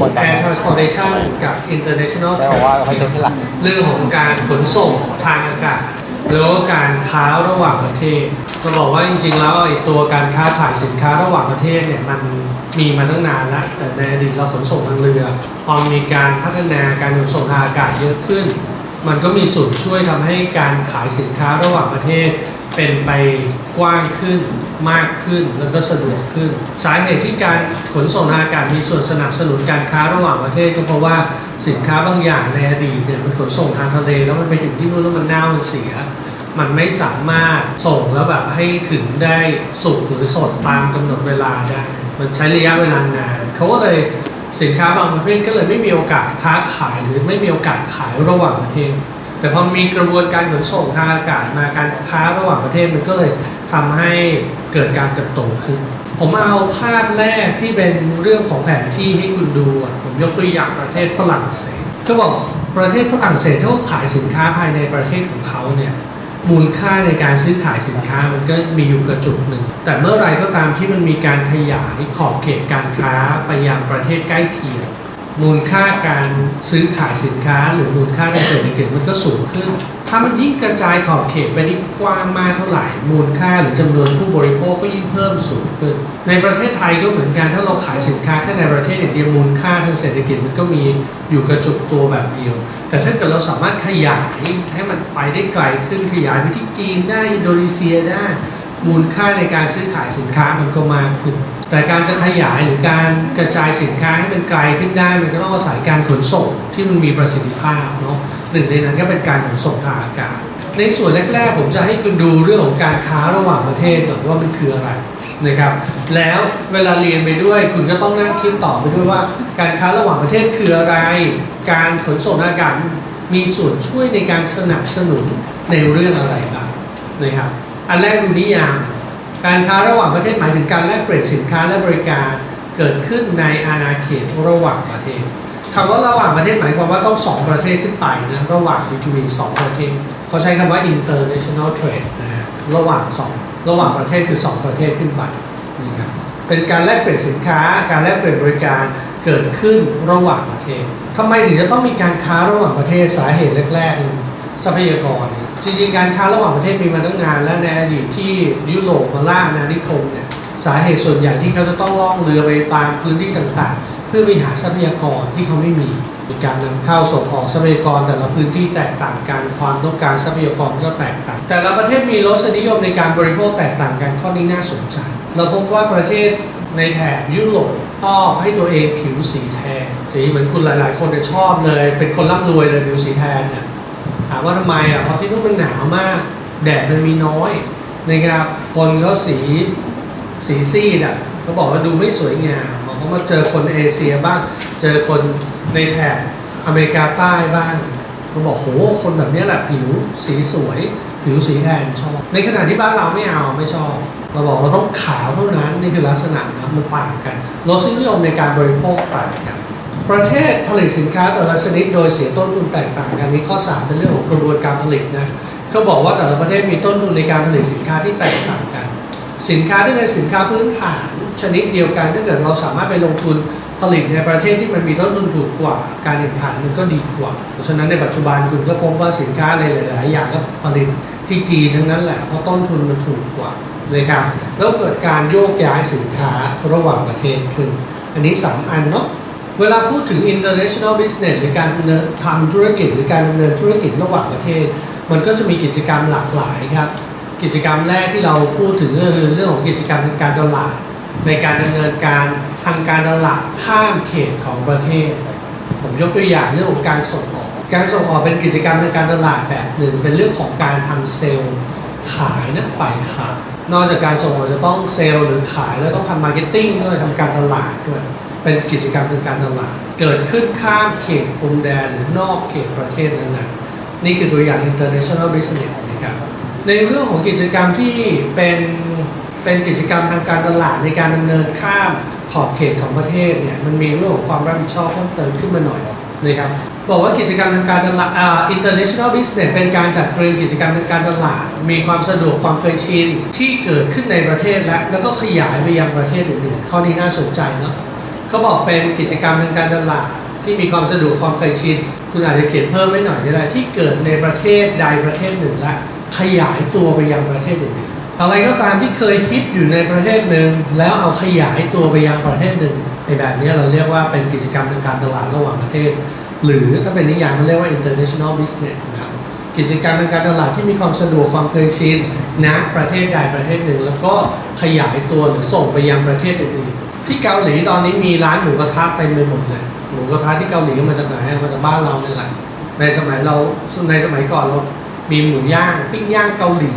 รื่องของ air transportation กับ international แล้วบอกว่าเขาจะที่หลังเรื่องของการขนส่งทางอากาศแล้วก็การค้าระหว่างประเทศจะบอกว่าจริงๆแล้วไอ้ตัวการค้าขายสินค้าระหว่างประเทศเนี่ยมันมีมาตั้งนานแล้วแต่ในอดีตเราขนส่งทางเรือพอมีการพัฒนาการขนส่งทางอากาศเยอะขึ้น มันก็มีส่วนช่วยทำให้การขายสินค้าระหว่างประเทศเป็นไป กว้างขึ้นมากขึ้นแล้วก็สะดวกขึ้น สาเหตุที่การขนส่งทางอากาศมีส่วนสนับสนุนการค้าระหว่างประเทศก็เพราะว่าสินค้าบางอย่างในอดีตเนี่ยมันขนส่งทางทะเลแล้วมันไปถึงที่นู่นแล้วมันเน่ามันเสีย มันไม่สามารถส่งแล้วแบบให้ถึงได้สุกหรือสดตามกำหนดเวลาได้มันใช้ระยะเวลานานเขาก็เลยสินค้าบางประเภทก็เลยไม่มีโอกาสค้าขายหรือไม่มีโอกาสขายระหว่างประเทศ แต่พอมีกระบวนการขนส่งทางอากาศมาการค้าระหว่างประเทศมันก็เลยทำให้เกิดการเติบโตขึ้น ผมเอาภาพแรกที่เป็นเรื่องของแผนที่ให้คุณดู ผมยกตัวอย่างประเทศฝรั่งเศสก็บอกประเทศฝรั่งเศสเขาขายสินค้าภายในประเทศของเขาเนี่ยมูลค่าในการซื้อขายสินค้ามันก็มีอยู่กระจุกหนึ่ง แต่เมื่อไรก็ตามที่มันมีการขยายขอบเขตการค้าไปยังประเทศใกล้เคียง มูลค่าการซื้อขายสินค้า หรือมูลค่าในเศรษฐกิจมันก็สูงขึ้น ถ้ามันยิ่งกระจายขอบเขตไปได้กว้างมากเท่าไหร่ มูลค่าหรือจำนวนผู้บริโภคก็ยิ่งเพิ่มสูงขึ้น ในประเทศไทยก็เหมือนกัน ถ้าเราขายสินค้าแค่ในประเทศอย่างเดียวมูลค่าทางเศรษฐกิจมันก็มีอยู่กระจุกตัวแบบเดียว แต่ถ้าเกิดเราสามารถขยายให้มันไปได้ไกลขึ้นขยายไปที่จีนได้อินโดนีเซียได้ มูลค่าในการซื้อขายสินค้ามันก็มากขึ้น แต่การจะขยายหรือการกระจายสินค้าให้มันไกลขึ้นได้มันก็ต้องอาศัยการขนส่งที่มันมีประสิทธิภาพเนาะหนึ่งในนั้นก็เป็นการขนส่งทางอากาศ ในส่วนแรกๆ ผมจะให้คุณดูเรื่องของการค้าระหว่างประเทศก่อนว่ามันคืออะไรนะครับ แล้วเวลาเรียนไปด้วยคุณก็ต้องนั่งคิดต่อไปด้วยว่า การค้าระหว่างประเทศคืออะไร การขนส่งทางอากาศมีส่วนช่วยในการสนับสนุนในเรื่องอะไรบ้างนะครับ อันแรกดูนิยาม การค้าระหว่างประเทศหมายถึงการแลกเปลี่ยนสินค้าและบริการเกิดขึ้นในอาณาเขตระหว่างประเทศคำว่าระหว่างประเทศหมายความว่าต้องสองประเทศขึ้นไปนะระหว่าง between สองประเทศเขาใช้คำว่า international trade นะฮะระหว่างสองระหว่างประเทศคือสองประเทศขึ้นไปนะครับเป็นการแลกเปลี่ยนสินค้า การแลกเปลี่ยนบริการเกิดขึ้นระหว่างประเทศทำไมถึงจะต้องมีการค้าระหว่างประเทศสาเหตุแรกๆทรัพยากร จริงๆการค้าระหว่างประเทศมีมาตั้งนานและในอดีตที่ยุโรปมาล่าอาณานิคมเนี่ยสาเหตุส่วนใหญ่ที่เขาจะต้องล่องเรือไปตามพื้นที่ต่างๆ เพื่อไปหาทรัพยากรที่เขาไม่มีมีการนำเข้าส่งออกทรัพยากรแต่ละพื้นที่แตกต่างกันความต้องการทรัพยากรก็แตกต่าง แต่ละประเทศมีรสนิยมในการบริโภคแตกต่างกันข้อนี้น่าสนใจเราพบว่าประเทศในแถบยุโรปชอบให้ตัวเองผิวสีแทนสีเหมือนคุณหลาย ๆ คนจะชอบเลย เป็นคนร่ำรวยเลยผิวสีแทนเนี่ย ถามว่าทำไมอะเพราะที่นู่นมันหนาวมาก แดดมันมีน้อยนะครับ คนเขาสีสีซีดอะเขาบอกว่าดูไม่สวยงามเขามาเจอคนเอเชียบ้าง เจอคนในแถบอเมริกาใต้บ้างเขาบอกโหคนแบบนี้แหละผิวสีสวยผิวสีแทนชอบในขณะที่บ้านเราไม่เอาไม่ชอบ เราบอกเราต้องขาวเท่านั้นนี่คือลักษณะนะมันต่างกันรสนิยมในการบริโภคต่างกัน ประเทศผลิตสินค้าแต่ละชนิดโดยเสียต้นทุนแตกต่างกันนี้ข้อ 3 เป็นเรื่องของกระบวนการผลิตนะเขาบอกว่าแต่ละประเทศมีต้นทุนในการผลิตสินค้าที่แตกต่างกัน สินค้าที่เป็นสินค้าพื้นฐาน ชนิดเดียวกันถ้าเกิดเราสามารถไปลงทุนผลิตในประเทศที่มันมีต้นทุนถูกกว่า การแข่งขันมันก็ดีกว่า เพราะฉะนั้นในปัจจุบันคุณก็พบว่าสินค้าหลายๆอย่างก็ผลิตที่จีนทั้งนั้นแหละเพราะต้นทุนมันถูกกว่านะครับแล้วเกิดการโยกย้ายสินค้าระหว่างประเทศขึ้น อันนี้สามอันเนาะ เวลาพูดถึง international business หรือการทำธุรกิจหรือการดำเนินธุรกิจระหว่างประเทศ มันก็จะมีกิจกรรมหลากหลายครับ กิจกรรมแรกที่เราพูดถึงก็คือเรื่องของกิจกรรมทางการตลาด ในการดำเนินการทางการตลาดข้ามเขตของประเทศ ผมยกตัวอย่างเรื่องของการส่งออก การส่งออกเป็นกิจกรรมในการตลาดแบบหนึ่ง เป็นเรื่องของการทำเซลล์ขายนะฝ่ายขายนอกจากการส่งออกจะต้องเซลล์หรือขายแล้วต้องทำมาร์เก็ตติ้งด้วยทำการตลาดด้วย เป็นกิจกรรมทางการตลาด เกิดขึ้นข้ามเขตพรมแดนหรือนอกเขตประเทศนั้นๆนี่คือตัวอย่าง international business นะครับในเรื่องของกิจกรรมที่เป็นเป็นกิจกรรมทางการตลาดในการดำเนินข้ามขอบเขตของประเทศเนี่ยมันมีเรื่องของความรับผิดชอบเพิ่มเติมขึ้นมาหน่อยนะครับบอกว่ากิจกรรมทางการตลาดอ่า international business เป็นการจัดเตรียมกิจกรรมทางการตลาด มีความสะดวกความเคยชินที่เกิดขึ้นในประเทศและแล้วก็ขยายไปยังประเทศอื่นๆข้อนี้น่าสนใจเนาะ เขาบอกเป็นกิจกรรมทางการตลาดที่มีความสะดวกความเคยชินคุณอาจจะเขียนเพิ่มไว้หน่อยก็ได้ที่เกิดในประเทศใดประเทศหนึ่งและขยายตัวไปยังประเทศอื่นอะไรก็ตามที่เคยคิดอยู่ในประเทศหนึ่งแล้วเอาขยายตัวไปยังประเทศหนึ่งในแบบนี้เราเรียกว่าเป็นกิจกรรมทางการตลาดระหว่างประเทศ หรือถ้าเป็นนิยามมันเรียกว่า international business นะครับกิจกรรมทางการตลาดที่มีความสะดวกความเคยชินณประเทศใดประเทศหนึ่ง แล้วก็ขยายตัวหรือส่งไปยังประเทศอื่น ที่เกาหลีตอนนี้มีร้านหมูกระทะเต็มไปหมดเลยหมูกระทะที่เกาหลีมาจากไหนมาจากบ้านเราเนี่ยแหละในสมัยเราในสมัยก่อนเรามีหมูย่างปิ้งย่างเกาหลี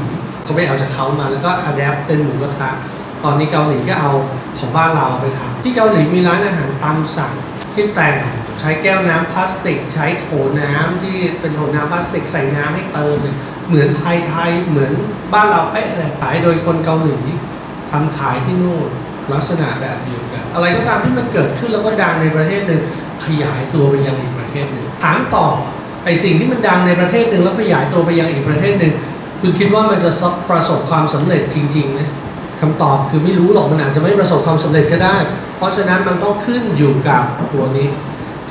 เขาไปเอาจากเขามาแล้วก็อัดแอปเป็นหมูกระทะตอนนี้เกาหลีก็เอาของบ้านเราไปทำที่เกาหลีมีร้านอาหารตามสั่งที่แต่งใช้แก้วน้ำพลาสติก ใช้โถน้ำที่เป็นโถน้ำพลาสติกใส่น้ำให้เติมเหมือนไทยไทยเหมือนบ้านเราเป๊ะเลยขายโดยคนเกาหลีทำขายที่นู่น ลักษณะแบบเดียวกัน อะไรก็ตามที่มันเกิดขึ้นแล้วก็ดังในประเทศหนึ่งขยายตัวไปยังอีกประเทศหนึ่งถามต่อไอสิ่งที่มันดังในประเทศหนึ่งแล้วขยายตัวไปยังอีกประเทศหนึ่งคุณคิดว่ามันจะประสบความสำเร็จจริงๆไหมคำตอบคือไม่รู้หรอกมันอาจจะไม่ประสบความสำเร็จก็ได้ เพราะฉะนั้นมันต้องขึ้นอยู่กับตัวนี้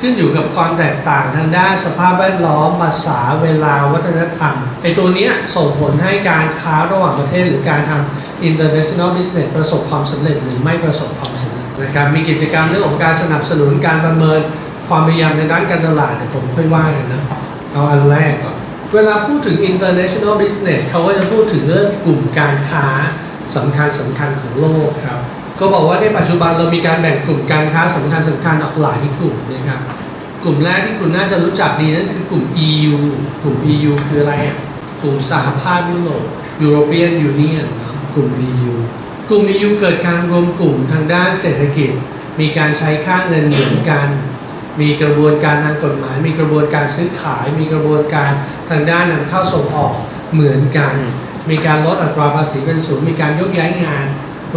ขึ้นอยู่กับความแตกต่างทางด้านสภาพแวดล้อมภาษาเวลาวัฒนธรรมไอตัวนี้ส่งผลให้การค้าระหว่างประเทศหรือการทำ international business ประสบความสำเร็จหรือไม่ประสบความสำเร็จนะครับมีกิจกรรมเรื่องของการสนับสนุนการประเมินความพยายามในด้านการตลาดเนี่ยผมค่อยว่ากันนะเอาอันแรกก่อนเวลาพูดถึง international business เขาก็จะพูดถึงเรื่องกลุ่มการค้าสำคัญสำคัญของโลกครับ ก็บอกว่าในปัจจุบันเรามีการแบ่งกลุ่มการค้าสำคัญสำคัญออกหลายกลุ่มนะครับ กลุ่มแรกที่คุณน่าจะรู้จักดีนั่นคือกลุ่ม EU กลุ่ม EU คืออะไรอะกลุ่มสหภาพยุโรป European Union นะกลุ่ม EU กลุ่ม EU เกิดการรวมกลุ่มทางด้านเศรษฐกิจ มีการใช้ค่าเงินเหมือนกัน มีกระบวนการทางกฎหมาย มีกระบวนการซื้อขาย มีกระบวนการทางด้านนำเข้าส่งออกเหมือนกัน มีการลดอัตราภาษีเป็นศูนย์มีการยกย้ายงาน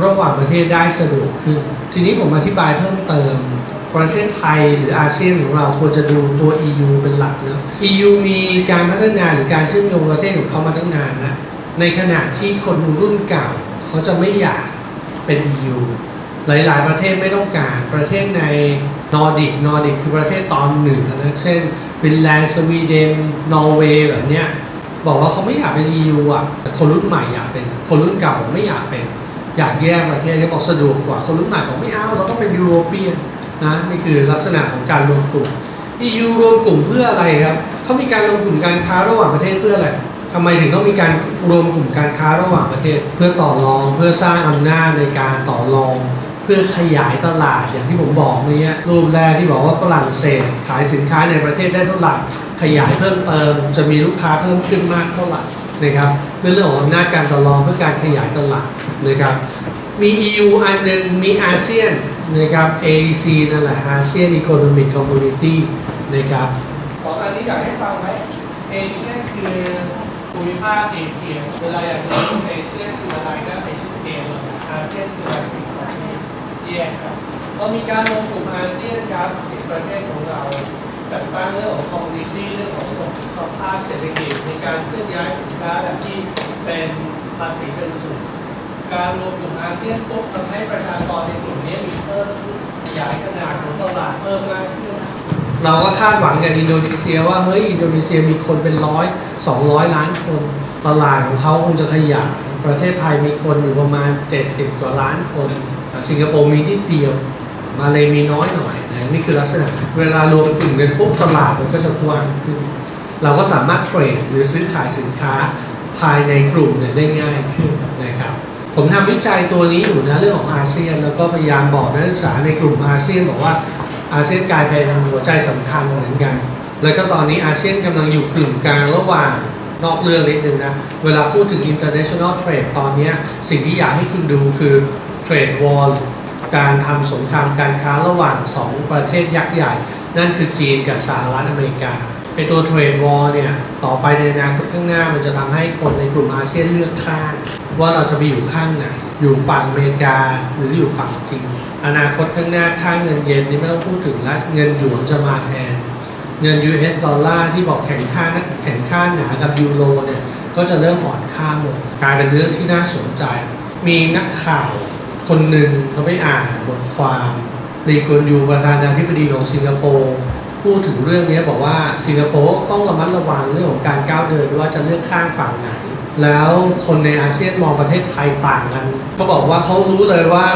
ระหว่างประเทศได้สะดวกขึ้น ทีนี้ผมอธิบายเพิ่มเติม ประเทศไทยหรืออาเซียนของเราควรจะดูตัว EU เป็นหลักเนอะ EU มีการพัฒนาหรือการเชื่อมโยงประเทศของเขามาตั้งนานนะในขณะที่คนรุ่นเก่าเขาจะไม่อยากเป็น EU หลาย ๆ ประเทศไม่ต้องการ ประเทศในนอร์ดิก นอร์ดิกคือประเทศตอนเหนือนะเช่นฟินแลนด์ สวีเดน นอร์เวย์แบบเนี้ยบอกว่าเขาไม่อยากเป็น EU อะแต่คนรุ่นใหม่อยากเป็น คนรุ่นเก่าไม่อยากเป็น อยากแยกประเทศที่บอกสะดวกกว่าคนรุ่นใหม่บอกไม่เอาเราต้องเป็นยูโรเปียนนะนี่คือลักษณะของการรวมกลุ่ม EU รวมกลุ่มเพื่ออะไรครับเขามีการรวมกลุ่มการค้าระหว่างประเทศเพื่ออะไรทำไมถึงต้องมีการรวมกลุ่มการค้าระหว่างประเทศ เพื่อต่อรองเพื่อสร้างอำนาจในการต่อรอง เพื่อขยายตลาดอย่างที่ผมบอกเมื่อกี้รูปแรกที่บอกว่าฝรั่งเศสขายสินค้าในประเทศได้เท่าไหร่ขยายเพิ่มเติม จะมีลูกค้าเพิ่มขึ้นมากเท่าไหร่นะครับ เพื่อเรื่องของอำนาจการต่อรองเพื่อการขยายตลาดนะครับมี EU อันหนึ่งมีอาเซียนนะครับ AEC นั่นแหละ ASEAN Economic Community นะครับสองอันนี้อยากให้ฟังไหมเอเชียคือภูมิภาคเอเชียเวลาอยากรู้ว่าเอเชียคืออะไรก็ไปชื่อเกมอาเซียนคืออะไรสิบประเทศแยกครับเรามีการรวมกลุ่มอาเซียนครับสิบประเทศของเรา จัดตั้งเรื่องของคอมมูนิตี้เรื่องของสภาพเศรษฐกิจในการเคลื่อนย้ายสินค้าแบบที่เป็นภาษีเป็นศูนย์การรวมกลุ่มอาเซียนปุ๊บทำให้ประชากรในกลุ่มนี้มีเพิ่มขึ้นขยายขนาดของตลาดเพิ่มมากขึ้นเราก็คาดหวังกับอินโดนีเซียว่าเฮ้ยอินโดนีเซียมีคนเป็นร้อยสองร้อยล้านคนตลาดของเขาคงจะขยายประเทศไทยมีคนอยู่ประมาณ 70 กว่าล้านคน สิงคโปร์มีนิดเดียว มาเลยมีน้อยหน่อยนะนี่คือลักษณะเวลารวมกลุ่มกันปุ๊บตลาดมันก็จะกว้างขึ้นเราก็สามารถเทรดหรือซื้อขายสินค้าภายในกลุ่มเนี่ยได้ง่ายขึ้นนะครับผมทำวิจัยตัวนี้อยู่นะเรื่องของอาเซียน แล้วก็พยายามบอกนักศึกษาในกลุ่มอาเซียนบอกว่าอาเซียนกลายเป็นหัวใจสำคัญเหมือนกัน แล้วก็ตอนนี้อาเซียนกำลังอยู่กึ่งกลางระหว่างนอกเรื่องนิดนึงนะ เวลาพูดถึง international trade ตอนนี้สิ่งที่อยากให้คุณดูคือ trade war การทำสงครามการค้าระหว่างสองประเทศยักษ์ใหญ่ นั่นคือจีนกับสหรัฐอเมริกาไอตัวเทรดวอลเนี่ย ต่อไปในอนาคตข้างหน้ามันจะทำให้คนในกลุ่มอาเซียนเลือกข้าง ว่าเราจะไปอยู่ข้างไหน อยู่ฝั่งอเมริกาหรืออยู่ฝั่งจีนอนาคตข้างหน้าค่าเงินเยนนี่ไม่ต้องพูดถึงแล้วเงินหยวนจะมาแทน เงิน US ดอลลาร์ที่บอกแข่งค่านะแข่งค่าหนากับยูโรเนี่ย ก็จะเริ่มอ่อนค่าลงกลายเป็นเรื่องที่น่าสนใจ มีนักข่าว คนหนึ่งเขาไปอ่านบทความลีกวนยูประธานาธิบดีของสิงคโปร์พูดถึงเรื่องนี้บอกว่าสิงคโปร์ต้องระมัดระวังเรื่องของการก้าวเดินว่าจะเลือกข้างฝั่งไหน แล้วคนในอาเซียนมองประเทศไทยต่างกันเขาบอกว่าเขารู้เลยว่า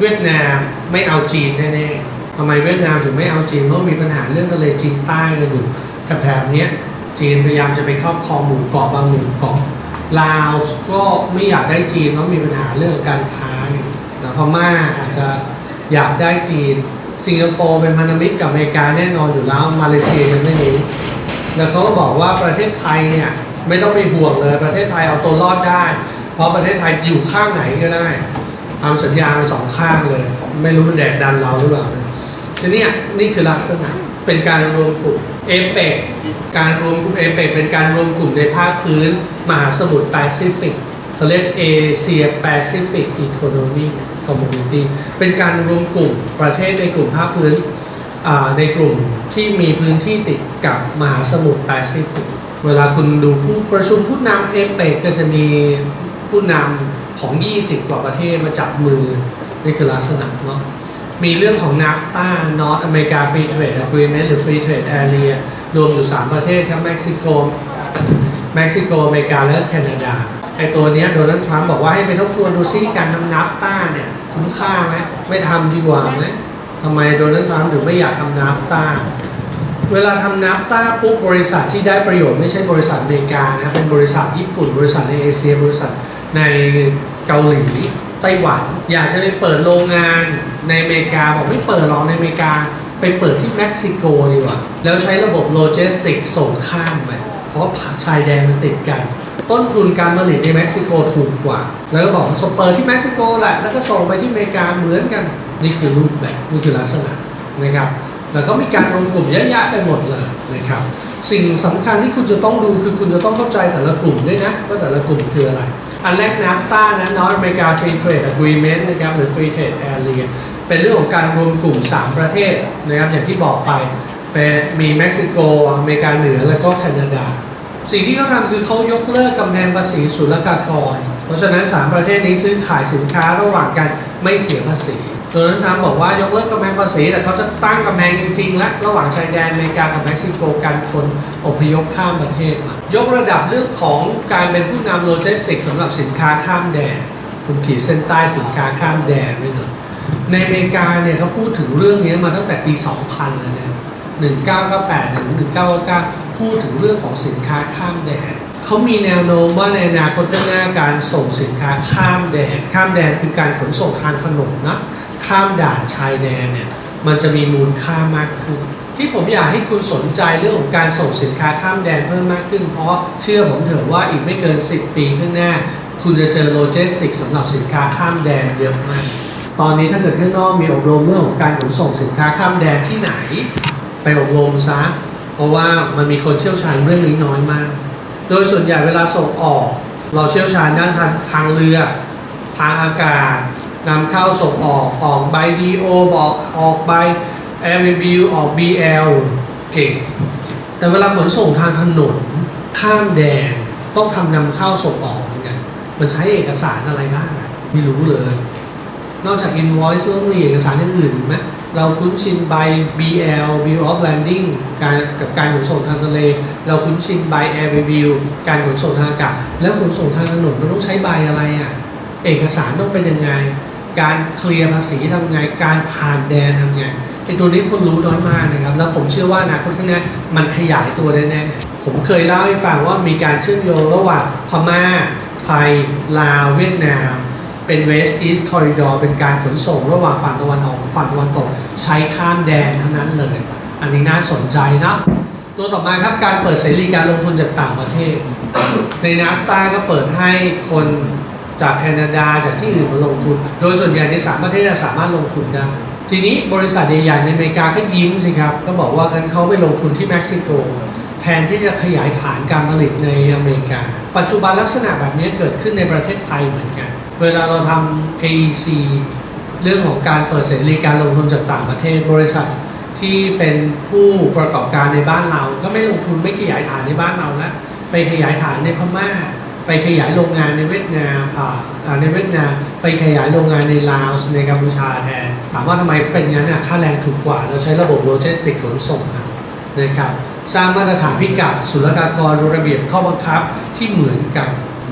เวียดนามไม่เอาจีนแน่ๆทำไมเวียดนามถึงไม่เอาจีนเพราะมีปัญหาเรื่องทะเลจีนใต้กันอยู่แถบนี้จีนพยายามจะไปครอบครองหมู่เกาะบางหมู่เกาะลาวก็ไม่อยากได้จีนเพราะมีปัญหาเรื่องการค้าอยู่ นะพม่าอาจจะอยากได้จีน สิงคโปร์เป็นพันธมิตรกับอเมริกาแน่นอนอยู่แล้ว มาเลเซียยังไม่รู้แล้วเขาก็บอกว่าประเทศไทยเนี่ยไม่ต้องไปห่วงเลย ประเทศไทยเอาตัวรอดได้ เพราะประเทศไทยอยู่ข้างไหนก็ได้เอาสัญญาไปสองข้างเลย ไม่รู้มันแดกดันเราหรือเปล่าทีนี้นี่คือลักษณะเป็นการรวมกลุ่มเอเปกการรวมกลุ่มเอเปกเป็นการรวมกลุ่มในภาคพื้น มหาสมุทรแปซิฟิกเขาเรียกเอเชียแปซิฟิกอีโคโนมี คอมมูนิตี้เป็นการรวมกลุ่มประเทศในกลุ่มภาคพื้นในกลุ่มที่มีพื้นที่ติดกับมหาสมุทรแปซิฟิกเวลาคุณดูผู้ประชุมผู้นำเอเปกก็จะมีผู้นำของ 20 กว่าประเทศมาจับมือนี่คือลักษณะเนาะมีเรื่องของนัฟต้านอตอเมริกาฟรีเทรด a ก r e เมนต์หรือฟรีเทรดแอเรียรวมอยู่ 3 ประเทศครับเม็กซิโก เม็กซิโก อเมริกา และแคนาดา ไอตัวเนี้ยโดนัลด์ทรัมป์บอกว่าให้ไปทบทวนดูซิการทำนับต้าเนี่ยคุ้มค่าไหมไม่ทำดีกว่าไหมทำไมโดนัลด์ทรัมป์ถึงไม่อยากทำนับต้าเวลาทำนับต้าปุ๊บบริษัทที่ได้ประโยชน์ไม่ใช่บริษัทอเมริกานะเป็นบริษัทญี่ปุ่น บริษัทในเอเชีย บริษัทในเกาหลีไต้หวัน อยากจะไปเปิดโรงงานในอเมริกาบอกไม่เปิดหรอกในอเมริกาไปเปิดที่เม็กซิโกดีกว่า แล้วใช้ระบบโลจิสติกส่งข้ามไปเพราะชายแดนมันติดกัน ต้นทุนการผลิตในเม็กซิโกถูกกว่า แล้วก็บอกส่งเปิดที่เม็กซิโกแหละ แล้วก็ส่งไปที่อเมริกาเหมือนกัน นี่คือรูปแบบ นี่คือลักษณะนะครับ แล้วก็มีการรวมกลุ่มเยอะแยะไปหมดเลยนะครับ สิ่งสำคัญที่คุณจะต้องดูคือคุณจะต้องเข้าใจแต่ละกลุ่มด้วยนะว่าแต่ละกลุ่มคืออะไร อันแรกนัฟต้านะนอตอเมริกาฟรีเทรดอะกรีเมนต์นะครับหรือฟรีเทรดแอเรียเป็นเรื่องของการรวมกลุ่ม 3 ประเทศนะครับอย่างที่บอกไปเป็นมีเม็กซิโกอเมริกาเหนือแล้วก็แคนาดา สิ่งที่เขาทำคือเขายกเลิกกำแพงภาษีศุลกากร เพราะฉะนั้น 3 ประเทศนี้ซื้อขายสินค้าระหว่างกันไม่เสียภาษีโดนัลด์ทรัมป์บอกว่ายกเลิกกำแพงภาษีแต่เขาจะตั้งกำแพงจริงๆ และระหว่างชายแดนอเมริกากับเม็กซิโกกันคนอพยพข้ามประเทศมายกระดับเรื่องของการเป็นผู้นำโลจิสติกส์สำหรับสินค้าข้ามแดนคุณขีดเส้นใต้สินค้าข้ามแดนไว้หน่อยในอเมริกาเนี่ยเขาพูดถึงเรื่องนี้มาตั้งแต่ปี 2000เลยนะ1998ถึง1999 พูดถึงเรื่องของสินค้าข้ามแดนเขามีแนวโน้มว่าในอนาคตข้างหน้าการส่งสินค้าข้ามแดน ข้ามแดนคือการขนส่งทางถนนนะข้ามด่านชายแดนเนี่ยมันจะมีมูลค่ามากขึ้น ที่ผมอยากให้คุณสนใจเรื่องของการส่งสินค้าข้ามแดนเพิ่มมากขึ้น เพราะเชื่อผมเถอะว่าอีกไม่เกิน 10 ปีข้างหน้า คุณจะเจอโลจิสติกสำหรับสินค้าข้ามแดนเยอะมากตอนนี้ถ้าเกิดข้างนอกมีอบรมเรื่องของการขนส่งสินค้าข้ามแดนที่ไหน ไปอบรมซะ ราะว่ามันมีคนเชี่ยวชาญเรื่องนี้น้อยมาก โดยส่วนใหญ่เวลาส่งออก เราเชี่ยวชาญด้านทางทางเรือ ทางอากาศนำเข้าส่งออกออกใบดีโอบอกออกใบ r อ v ออก BL เก่ง แต่เวลาขนส่งทางถนนข้ามแดนต้องทำนำเข้าส่งออกเหมือนกันมันใช้เอกสารอะไรบ้างอะไม่รู้เลย นอกจาก invoice ต้องมีเอกสารอื่นไหม เราคุ้นชินใบ BL Bill of Landing การกับการขนส่งทางทะเล เราคุ้นชินใบ Air Review การขนส่งทางอากาศ แล้วขนส่งทางถนนมันต้องใช้ใบอะไรอะ เอกสารต้องเป็นยังไง การเคลียร์ภาษีทำไง การผ่านแดนทำไงไอตัวนี้คนรู้น้อยมากนะครับ แล้วผมเชื่อว่านาคตข้างหน้ามันขยายตัวแน่ๆ ผมเคยเล่าให้ฟังว่ามีการเชื่อมโยงระหว่างพม่า ไทย ลาว เวียดนาม เป็น West East Corridor เป็นการขนส่งระหว่างฝั่งตะวันออกฝั่งตะวันตกใช้ข้ามแดนทั้งนั้นเลย อันนี้น่าสนใจนะตัวต่อมาครับการเปิดเสรีการลงทุนจากต่างประเทศ ในนาฟตาก็เปิดให้คนจากแคนาดาจากที่อื่นมาลงทุน โดยส่วนใหญ่ในสามประเทศสามารถลงทุนได้ทีนี้บริษัทใหญ่ๆในอเมริกาก็ยิ้มสิครับ ก็บอกว่างั้นเขาไปลงทุนที่เม็กซิโก แทนที่จะขยายฐานการผลิตในอเมริกา ปัจจุบันลักษณะแบบนี้เกิดขึ้นในประเทศไทยเหมือนกัน เวลาเราทำ AEC เรื่องของการเปิดเสรีการลงทุนจากต่างประเทศบริษัทที่เป็นผู้ประกอบการในบ้านเรา ก็ไม่ลงทุนไม่ขยายฐานในบ้านเราแล้วไปขยายฐานในพม่า ไปขยายโรงงานในเวียดนามอ่าอ่าในเวียดนามไปขยายโรงงานในลาวในกัมพูชาแทนถามว่าทำไมเป็นงั้นอะค่าแรงถูกกว่า เราใช้ระบบโลจิสติกขนส่งเอานะครับสร้างมาตรฐานพิกัดศุลกากรระเบียบข้อบังคับที่เหมือนกัน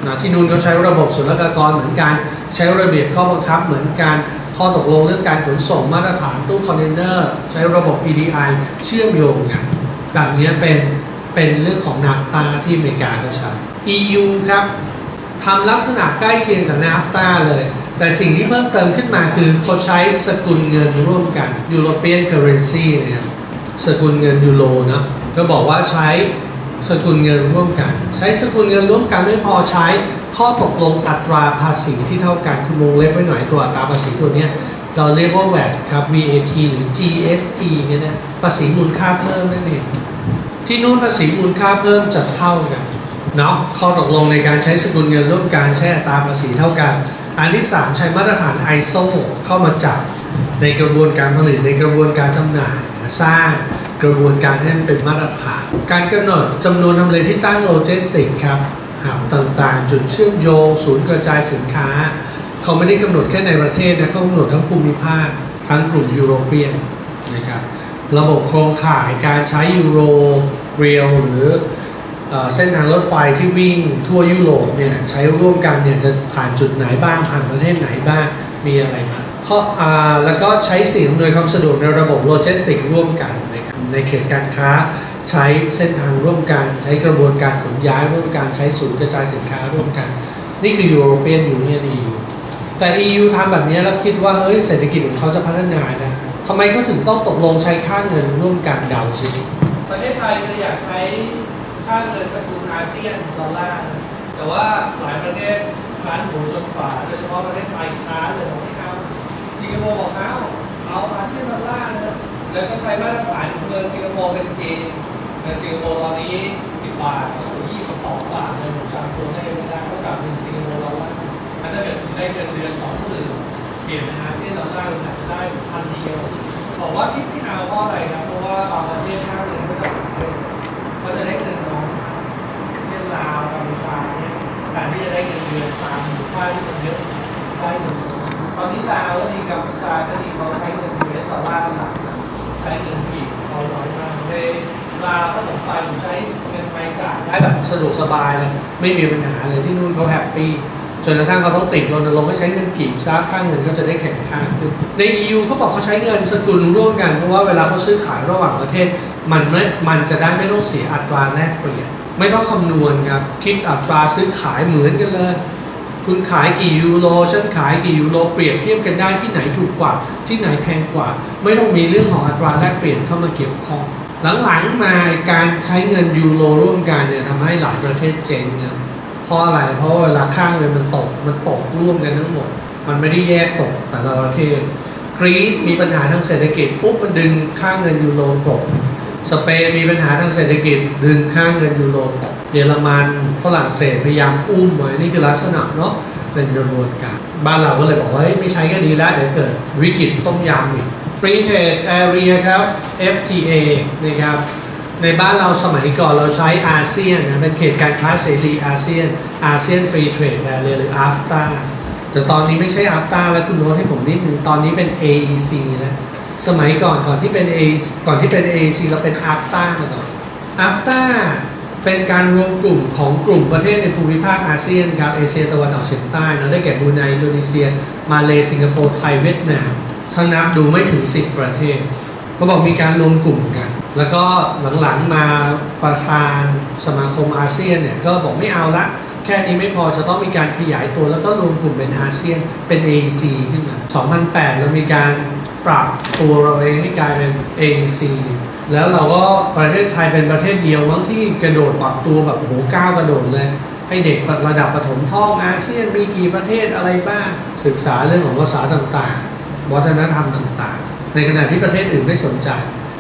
นะที่นู่นเขาใช้ระบบศุลกากรเหมือนกันใช้ระเบียบข้อบังคับเหมือนกันข้อตกลงเรื่องการขนส่งมาตรฐานตู้คอนเทนเนอร์ใช้ระบบ EDI เชื่อมโยงกันแบบนี้เป็นเป็นเรื่องของนาฟตาที่อเมริกาเขาใช้ EU ครับทำลักษณะใกล้เคียงกับ NAFTA เลย แต่สิ่งที่เพิ่มเติมขึ้นมาคือเขาใช้สกุลเงินร่วมกัน European Currency นะครับสกุลเงินยูโรนะก็บอกว่าใช้ สกุลเงินร่วมกัน ใช้สกุลเงินร่วมกันไม่พอใช้ข้อตกลงอัตราภาษีที่เท่ากันคุณวงเล็บไว้หน่อยตัวอัตราภาษีตัวนี้เราเรียกว่า VAT ครับ VAT หรือ GST เนี่ยนะภาษีมูลค่าเพิ่มนั่นเองที่นู่นภาษีมูลค่าเพิ่มจะเท่ากันเนาะข้อตกลงในการใช้สกุลเงินร่วมกันใช้อัตราภาษีเท่ากัน อันที่ 3 ใช้มาตรฐาน ISO เข้ามาจับในกระบวนการผลิตในกระบวนการจำหน่ายสร้าง กระบวนการให้มันเป็นมาตรฐาน การกำหนดจำนวนทำเลที่ตั้งโลจิสติกครับหาบต่างๆ จุดเชื่อมโยง ศูนย์กระจายสินค้า เขาไม่ได้กำหนดแค่ในประเทศนะเขากำหนดทั้งภูมิภาคทั้งกลุ่มยุโรเปียนนะครับระบบโครงข่ายการใช้ยูโรเรียลหรือเส้นทางรถไฟที่วิ่งทั่วยุโรปเนี่ยใช้ร่วมกันเนี่ยจะผ่านจุดไหนบ้างผ่านประเทศไหนบ้างมีอะไรบ้างข้อแล้วก็ใช้สิ่งอำนวยความสะดวกในระบบโลจิสติกร่วมกัน ในเขตการค้า ใช้เส้นทางร่วมกัน ใช้กระบวนการขนย้ายร่วมกันใช้ศูนย์กระจายสินค้าร่วมกัน นี่คือยูโรเปียนยูเนียน EU แต่ EU ทำแบบนี้แล้วคิดว่าเฮ้ยเศรษฐกิจของเขาจะพัฒนานะทำไมเขาถึงต้องตกลงใช้ค่าเงินร่วมกันเดาสิประเทศไทยจะอยากใช้ค่าเงินสกุลอาเซียนดอลลาร์แต่ว่าหลายประเทศค้านหูชนฝาโดยเฉพาะประเทศไทยค้านเลยบอกไม่เอาสิงคโปร์บอกเอาเอาอาเซียนดอลลาร์เลย แล้วก็ใช้มาตรฐานของเงินสิงคโปร์เป็นเกณฑ์เงินสิงคโปร์ตอนนี้ 10 บาทถึง22 บาทเลยจำตัวได้ไม่ได้ก็กลับเป็นสิงคโปร์ดอลลาร์ถ้าเกิดได้เงินเดือน2 0,000เปลี่ยนเป็นอาเซียนดอลลาร์มันอาจจะได้พันเดียวบอกว่าที่พี่เอาเพราะอะไรครับเพราะว่าบางประเทศค่าเงินไม่ต้องสำเร็จก็จะได้เงินน้อยเช่นลาวกัมพูชาเนี่ยการที่จะได้เงินเดือนตามค่าที่มันเยอะได้เงินตอนนี้ลาวก็ดีกัมพูชาก็ดีเขาใช้เงินเดือนต่อล่าร์หลัก ช้เงินกีบเขาน้อยมากในลาวก็ผมไปผมใช้เงินไทยจ่ายได้แบบสะดวกสบายเลยไม่มีปัญหาเลยที่นู่นเขาแฮปปี้จนกระทั่งเขาต้องติดรณรงค์ให้ใช้เงินกีบซะค่าเงินก็จะได้แข็งค่าขึ้นใน EU เขาบอกเขาใช้เงินสกุลร่วมกันเพราะว่าเวลาเขาซื้อขายระหว่างประเทศ มันไม่มันจะได้ไม่ต้องเสียอัตราแลกเปลี่ยนไม่ต้องคำนวณครับคิดอัตราซื้อขายเหมือนกันเลย คุณขายกี่ยูโรฉันขายกี่ยูโรเปรียบเทียบกันได้ที่ไหนถูกกว่า ที่ไหนแพงกว่า ไม่ต้องมีเรื่องของอัตราแลกเปลี่ยนเข้ามาเกี่ยวข้อง หลังๆมาการใช้เงินยูโรร่วมกันเนี่ยทำให้หลายประเทศเจ๊งเนะเพราะอะไรเพราะเวลาค่าเงินมันตกมันตกร่วมกันทั้งหมด มันไม่ได้แยกตกแต่ละประเทศกรีซมีปัญหาทางเศรษฐกิจปุ๊บมันดึงค่าเงินยูโรตก สเปนมีปัญหาทางเศรษฐกิจดึงค่างเงินยูโรเยอรมันฝรั่งเศสพยายามอุ้มไว้นี่คือลักษณะเนาะเป็นกระบวนการ บ้านเราก็เลยบอกว่าไม่ใช้ก็ดีแล้วเดี๋ยวเกิดวิกฤตต้มยำอีก Free Trade Area ครับ FTA นะครับ ในบ้านเราสมัยก่อนเราใช้อาเซียนนะเป็นเขตการค้าเสรีอาเซียนอาเซียนฟรีเทรดแอเรียหรือ AFTA แต่ตอนนี้ไม่ใช่ AFTA แล้วคุณโน้ตให้ผมนิดนึงตอนนี้เป็น AEC แล้ว สมัยก่อนก่อนที่เป็น A ก่อนที่เป็น AEC เราเป็น AFTA มาก่อน AFTA เป็นการรวมกลุ่มของกลุ่มประเทศในภูมิภาคอาเซียนครับเอเชียตะวันออกเฉียงใต้เนอะได้แก่บรูไนอินโดนีเซีย มาเลสิงคโปร์ไทยเวียดนามถ้านับดูไม่ถึง 10 ประเทศเขาบอกมีการรวมกลุ่มกัน แล้วก็หลังๆมาประธานสมาคมอาเซียนเนี่ยก็บอกไม่เอาละแค่นี้ไม่พอจะต้องมีการขยายตัวแล้วก็รวมกลุ่มเป็นอาเซียนเป็น AEC ขึ้นมา 2008 เรามีการ ปรับตัวเราเองให้กลายเป็น AEC แล้วเราก็ประเทศไทยเป็นประเทศเดียวมั้งที่กระโดดปรับตัวแบบโหก้าวกระโดดเลย ให้เด็กระดับประถมท่องอาเซียนมีกี่ประเทศอะไรบ้าง ศึกษาเรื่องของภาษาต่างๆ วัฒนธรรมต่างๆ ในขณะที่ประเทศอื่นไม่สนใจ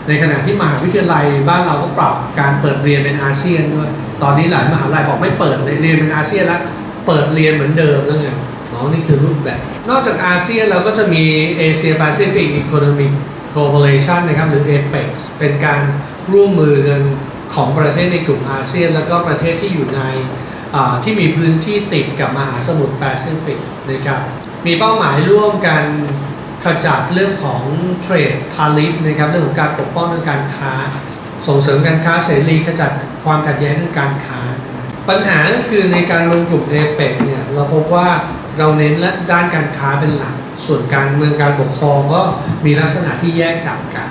ในขณะที่มหาวิทยาลัยบ้านเราก็ปรับการเปิดเรียนเป็นอาเซียนด้วย ตอนนี้หลายมหาลัยบอกไม่เปิดเลยเรียนเป็นอาเซียนแล้ว เปิดเรียนเหมือนเดิมแล้วไงน้องนี่คือรูปแบบ นอกจากอาเซียนเราก็จะมีเอเชียแปซิฟิกอีโคโนมิกโคเปอเรชันนะครับหรือเอเปกเป็นการร่วมมือกันของประเทศในกลุ่มอาเซียน แล้วก็ประเทศที่อยู่ในที่มีพื้นที่ติดกับมหาสมุทรแปซิฟิกนะครับมีเป้าหมายร่วมกันขจัดเรื่องของเทรดทาริฟนะครับเรื่องของการปกป้องเรื่องการค้า ส่งเสริมการค้าเสรีขจัดความขัดแย้งเรื่องการค้า ปัญหาก็คือในการรวมกลุ่มเอเปกเนี่ยเราพบว่า เราเน้นและด้านการค้าเป็นหลัก ส่วนการเมืองการปกครองก็มีลักษณะที่แยกจากกัน